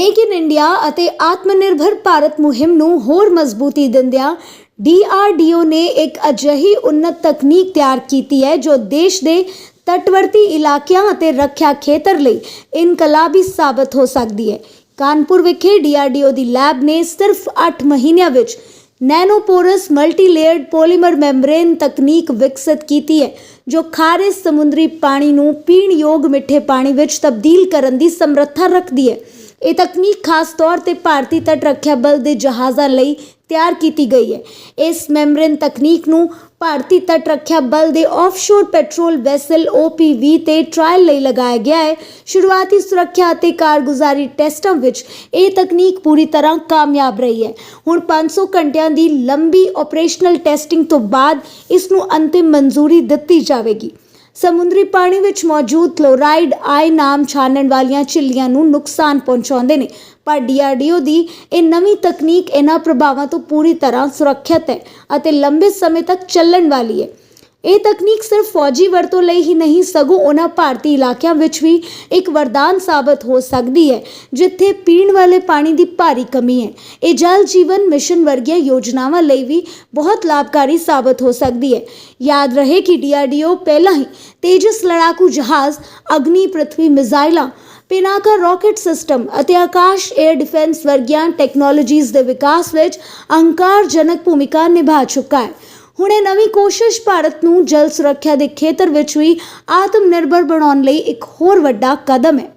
Make in India ਅਤੇ ਆਤਮਨਿਰਭਰ ਭਾਰਤ ਮੁਹਿੰਮ ਨੂੰ ਹੋਰ ਮਜ਼ਬੂਤੀ ਦਿੰਦਿਆਂ DRDO ਨੇ ਇੱਕ ਅਜਿਹੀ ਉન્નਤ ਤਕਨੀਕ ਤਿਆਰ ਕੀਤੀ ਹੈ ਜੋ ਦੇਸ਼ ਦੇ ਤਟਵਰਤੀ ਇਲਾਕਿਆਂ ਅਤੇ ਰੱਖਿਆ ਖੇਤਰ ਲਈ ਇਨਕਲਾਬੀ ਸਾਬਤ ਹੋ ਸਕਦੀ ਹੈ। ਕਾਨਪੁਰ ਵਿਖੇ DRDO ਦੀ ਲੈਬ ਨੇ ਸਿਰਫ 8 ਮਹੀਨਿਆਂ ਵਿੱਚ ਨੈਨੋਪੋਰਸ ਮਲਟੀਲੇਅਰਡ ਪੋਲੀਮਰ ਮੈਂਬਰੇਨ ਤਕਨੀਕ ਵਿਕਸਿਤ ਕੀਤੀ ਹੈ, ਜੋ ਖਾਰੇ ਸਮੁੰਦਰੀ ਪਾਣੀ ਨੂੰ ਪੀਣ ਯੋਗ ਮਿੱਠੇ ਪਾਣੀ ਵਿੱਚ ਤਬਦੀਲ ਕਰਨ ਦੀ ਸਮਰੱਥਾ ਰੱਖਦੀ ਹੈ। ਇਹ ਤਕਨੀਕ ਖਾਸ ਤੌਰ ਤੇ ਭਾਰਤੀ ਤਟ ਰੱਖਿਆ ਬਲ ਦੇ ਜਹਾਜ਼ਾਂ ਲਈ ਤਿਆਰ ਕੀਤੀ ਗਈ ਹੈ। ਇਸ ਮੈਂਬਰੇਨ ਤਕਨੀਕ ਨੂੰ ਭਾਰਤੀ ਤਟ ਰੱਖਿਆ ਬਲ ਦੇ ਆਫਸ਼ੋਰ ਪੈਟਰੋਲ ਵੈਸਲ OPV ਤੇ ਟ੍ਰਾਇਲ ਲਈ ਲਗਾਇਆ ਗਿਆ ਹੈ। ਸ਼ੁਰੂਆਤੀ ਸੁਰੱਖਿਆ ਅਤੇ ਕਾਰਗੁਜ਼ਾਰੀ ਟੈਸਟਾਂ ਵਿੱਚ ਇਹ ਤਕਨੀਕ ਪੂਰੀ ਤਰ੍ਹਾਂ ਕਾਮਯਾਬ ਰਹੀ ਹੈ। ਹੁਣ 500 ਘੰਟਿਆਂ ਦੀ ਲੰਬੀ ਆਪਰੇਸ਼ਨਲ ਟੈਸਟਿੰਗ ਤੋਂ ਬਾਅਦ ਇਸ ਨੂੰ ਅੰਤਿਮ ਮਨਜ਼ੂਰੀ ਦਿੱਤੀ ਜਾਵੇਗੀ। ਸਮੁੰਦਰੀ ਪਾਣੀ ਵਿੱਚ ਮੌਜੂਦ ਕਲੋਰਾਈਡ ਆਇ ਨਾਮ ਛਾਨਣ ਵਾਲੀਆਂ ਝਿੱਲੀਆਂ ਨੂੰ ਨੁਕਸਾਨ ਪਹੁੰਚਾਉਂਦੇ ਨੇ। ਪਰ ਡੀਆਰਡੀਓ ਦੀ ਇਹ ਨਵੀਂ ਤਕਨੀਕ ਇਹਨਾਂ ਪ੍ਰਭਾਵਾਂ ਤੋਂ ਪੂਰੀ ਤਰ੍ਹਾਂ ਸੁਰੱਖਿਅਤ ਹੈ ਅਤੇ ਲੰਬੇ ਸਮੇਂ ਤੱਕ ਚੱਲਣ ਵਾਲੀ ਹੈ। ਇਹ ਤਕਨੀਕ ਸਿਰਫ ਫੌਜੀ ਵਰਤੋਂ ਲਈ ਹੀ ਨਹੀਂ, ਸਗੋਂ ਉਹਨਾਂ ਭਾਰਤੀ ਇਲਾਕਿਆਂ ਵਿੱਚ ਵੀ ਇੱਕ ਵਰਦਾਨ ਸਾਬਤ ਹੋ ਸਕਦੀ ਹੈ, ਜਿੱਥੇ ਪੀਣ ਵਾਲੇ ਪਾਣੀ ਦੀ ਭਾਰੀ ਕਮੀ ਹੈ। ਇਹ ਜਲ ਜੀਵਨ ਮਿਸ਼ਨ ਵਰਗੀਆਂ ਯੋਜਨਾਵਾਂ ਲਈ ਵੀ ਬਹੁਤ ਲਾਭਕਾਰੀ ਸਾਬਤ ਹੋ ਸਕਦੀ ਹੈ। ਯਾਦ ਰਹੇ ਕਿ ਡੀਆਰਡੀਓ ਪਹਿਲਾਂ ਹੀ ਤੇਜਸ ਲੜਾਕੂ ਜਹਾਜ਼, ਅਗਨੀ ਪ੍ਰithvi ਮਿਜ਼ਾਈਲਾਂ, ਪਿਨਾਕਾ ਰਾਕੇਟ ਸਿਸਟਮ ਅਤੇ ਆਕਾਸ਼ 에ਅਰ ਡਿਫੈਂਸ ਵਰਗੀਆਂ ਟੈਕਨੋਲੋਜੀਜ਼ ਦੇ ਵਿਕਾਸ ਵਿੱਚ ਅਹੰਕਾਰਜਨਕ ਭੂਮਿਕਾ ਨਿਭਾ ਚੁੱਕਾ ਹੈ। ਹੁਣ ਇਹ ਨਵੀਂ ਕੋਸ਼ਿਸ਼ ਭਾਰਤ ਨੂੰ ਜਲ ਸੁਰੱਖਿਆ ਦੇ ਖੇਤਰ ਵਿੱਚ ਵੀ ਆਤਮ ਨਿਰਭਰ ਬਣਾਉਣ ਲਈ ਇੱਕ ਹੋਰ ਵੱਡਾ ਕਦਮ ਹੈ।